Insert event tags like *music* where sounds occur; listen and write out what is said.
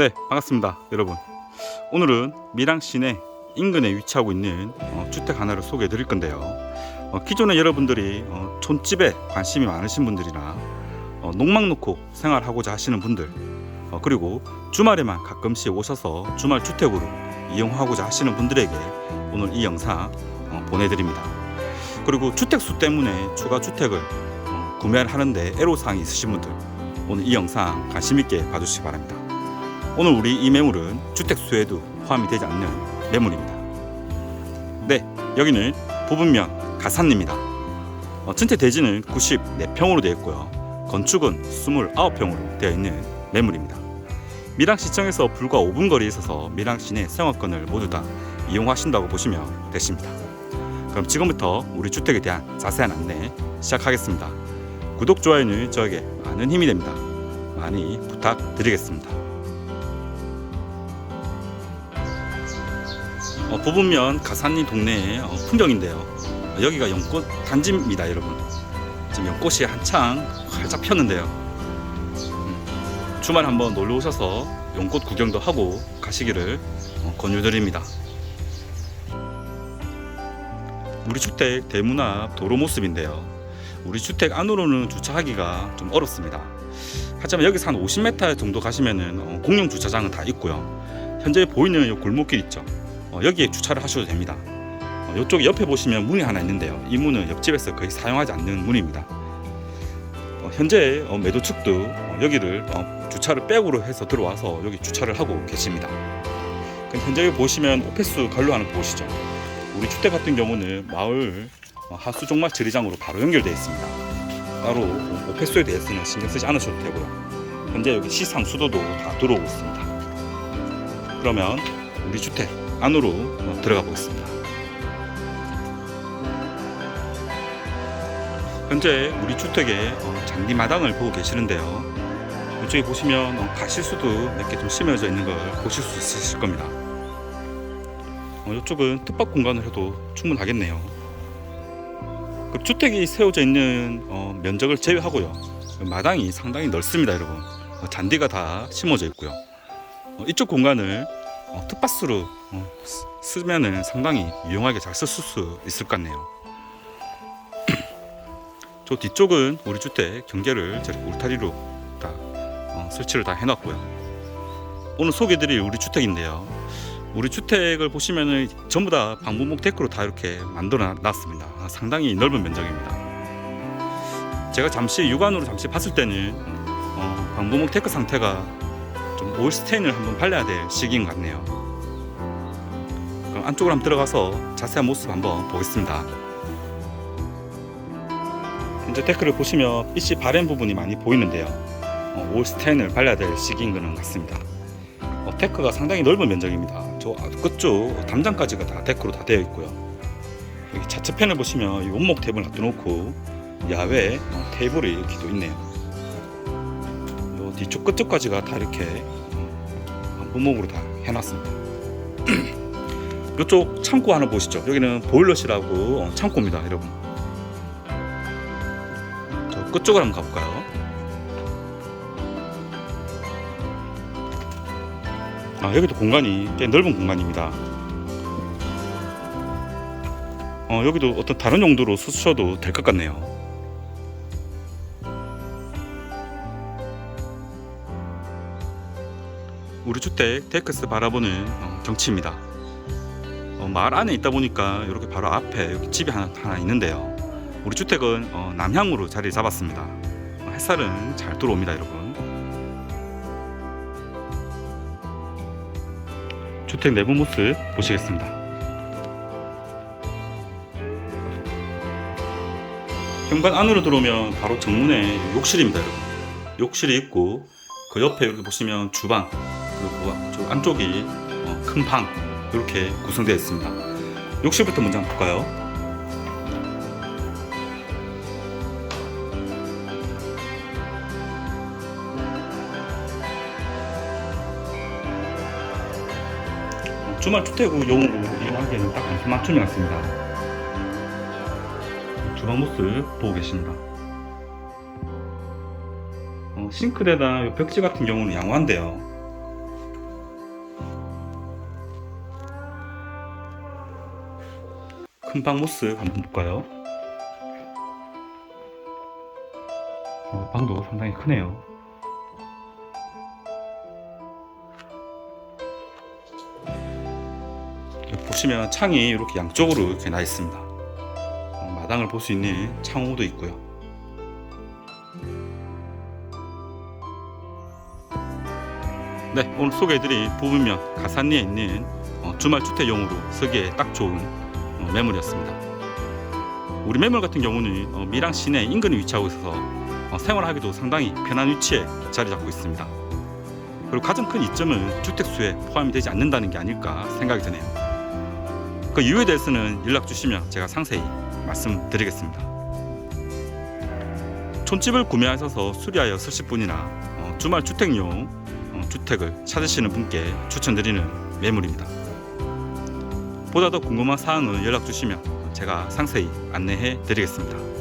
네, 반갑습니다, 여러분. 오늘은 밀양 시내 인근에 위치하고 있는 어, 주택 하나를 소개해 드릴 건데요. 어, 기존에 여러분들이 어, 촌집에 관심이 많으신 분들이나 어, 농막 놓고 생활하고자 하시는 분들, 어, 그리고 주말에만 가끔씩 오셔서 주말 주택으로 이용하고자 하시는 분들에게 오늘 이 영상 어, 보내드립니다. 그리고 주택 수 때문에 추가 주택을 어, 구매를 하는데 애로사항이 있으신 분들, 오늘 이 영상 관심 있게 봐주시기 바랍니다. 오늘 우리 이 매물은 주택 수에도 포함이 되지 않는 매물입니다. 네, 여기는 부분면 가산입니다. 어, 전체 대지는 94평으로 되어 있고요. 건축은 29평으로 되어 있는 매물입니다. 밀양 시청에서 불과 5분 거리에 있어서 밀양 시 내 생활권을 모두 다 이용하신다고 보시면 되십니다. 그럼 지금부터 우리 주택에 대한 자세한 안내 시작하겠습니다. 구독, 좋아요는 저에게 많은 힘이 됩니다. 많이 부탁드리겠습니다. 어, 부분면 가산리 동네의 어, 풍경인데요. 어, 여기가 연꽃 단지입니다, 여러분. 지금 연꽃이 한창 활짝 폈는데요. 음, 주말 한번 놀러 오셔서 연꽃 구경도 하고 가시기를 어, 권유드립니다. 우리 주택 대문 앞 도로 모습인데요. 우리 주택 안으로는 주차하기가 좀 어렵습니다. 하지만 여기서 한 50m 정도 가시면은 어, 공용 주차장은 다 있고요. 현재 보이는 이 골목길 있죠. 어, 여기에 주차를 하셔도 됩니다. 어, 이쪽 옆에 보시면 문이 하나 있는데요. 이 문은 옆집에서 거의 사용하지 않는 문입니다. 어, 현재 어, 매도 측도 어, 여기를 어, 주차를 백으로 해서 들어와서 여기 주차를 하고 계십니다. 현재 보시면 오페스 관로하는 거 보시죠. 우리 주택 같은 경우는 마을 어, 하수 종말 처리장으로 바로 연결되어 있습니다. 따로 오페스에 대해서는 신경 쓰지 않으셔도 되고요. 현재 여기 시상 수도도 다 들어오고 있습니다. 그러면 우리 주택 안으로 어, 들어가 보겠습니다. 현재 우리 주택의 어, 잔디 마당을 보고 계시는데요. 이쪽에 보시면 어, 가시수도 몇 개 좀 심어져 있는 걸 보실 수 있으실 겁니다. 어, 이쪽은 뜻밖 공간을 해도 충분하겠네요. 그 주택이 세워져 있는 어, 면적을 제외하고요. 그 마당이 상당히 넓습니다, 여러분. 어, 잔디가 다 심어져 있고요. 어, 이쪽 공간을 어, 텃밭으로 어, 쓰- 쓰면은 상당히 유용하게 잘 쓸 수 있을 것 같네요. *clears throat* 저 뒤쪽은 우리 주택 경계를 저렇게 울타리로 다 어, 설치를 다 해놨고요. 오늘 소개드릴 우리 주택인데요. 우리 주택을 보시면은 전부 다 방부목 데크로 다 이렇게 만들어 놨습니다. 아, 상당히 넓은 면적입니다. 제가 잠시 육안으로 잠시 봤을 때는 어, 방부목 데크 상태가 좀 오일 스테인을 한번 발라야 될 시기인 것 같네요. 그럼 안쪽으로 한번 들어가서 자세한 모습 한번 보겠습니다. 현재 데크를 보시면 빛이 바랜 부분이 많이 보이는데요. 어, 오일 스테인을 발라야 될 시기인 것은 같습니다. 어, 데크가 상당히 넓은 면적입니다. 저 끝쪽 담장까지가 다 데크로 다 되어 있고요. 여기 자체편을 보시면 이 원목 탭을 놔둬놓고 야외 어, 테이블이 이렇게 또 있네요. 요 뒤쪽 끝쪽까지가 다 이렇게 어, 원목으로 다 해놨습니다. *clears throat* 이쪽 창고 하나 보시죠. 여기는 보일러실하고 어, 창고입니다, 여러분. 저 끝쪽을 한번 가볼까요? 아, 여기도 공간이 꽤 넓은 공간입니다. 어, 여기도 어떤 다른 용도로 쓰셔도 될 것 같네요. 우리 주택 데크스 바라보는 어, 경치입니다. 어, 마을 안에 있다 보니까 이렇게 바로 앞에 여기 집이 하나, 하나 있는데요. 우리 주택은 어, 남향으로 자리 잡았습니다. 어, 햇살은 잘 들어옵니다, 여러분. 주택 내부 모습 보시겠습니다. 현관 안으로 들어오면 바로 정문에 욕실입니다, 여러분. 욕실이 있고 그 옆에 여기 보시면 주방 그리고 저 안쪽이 어, 큰방 이렇게 구성되어 있습니다. 욕실부터 먼저 한번 볼까요? 주말 주택용으로 이용하기에는 딱 알맞춤이 같습니다. 주방 모습 보고 계십니다. 어, 싱크대나 요 벽지 같은 경우는 양호한데요. 큰방 모습 한번 볼까요? 어, 방도 상당히 크네요. 보시면 창이 이렇게 양쪽으로 이렇게 나 있습니다. 어, 마당을 볼 수 있는 창호도 있고요. 네, 오늘 소개해드린 부부면 가산리에 있는 어, 주말 주택용으로 서기에 딱 좋은 어, 매물이었습니다. 우리 매물 같은 경우는 어, 밀양 시내 인근에 위치하고 있어서 어, 생활하기도 상당히 편한 위치에 자리 잡고 있습니다. 그리고 가장 큰 이점은 주택수에 포함이 되지 않는다는 게 아닐까 생각이 드네요. 그 이유에 대해서는 연락 주시면 제가 상세히 말씀드리겠습니다. 촌집을 구매하셔서 수리하여 쓰실 분이나 어, 주말 주택용 어, 주택을 찾으시는 분께 추천드리는 매물입니다. 보다 더 궁금한 사항은 연락 주시면 제가 상세히 안내해 드리겠습니다.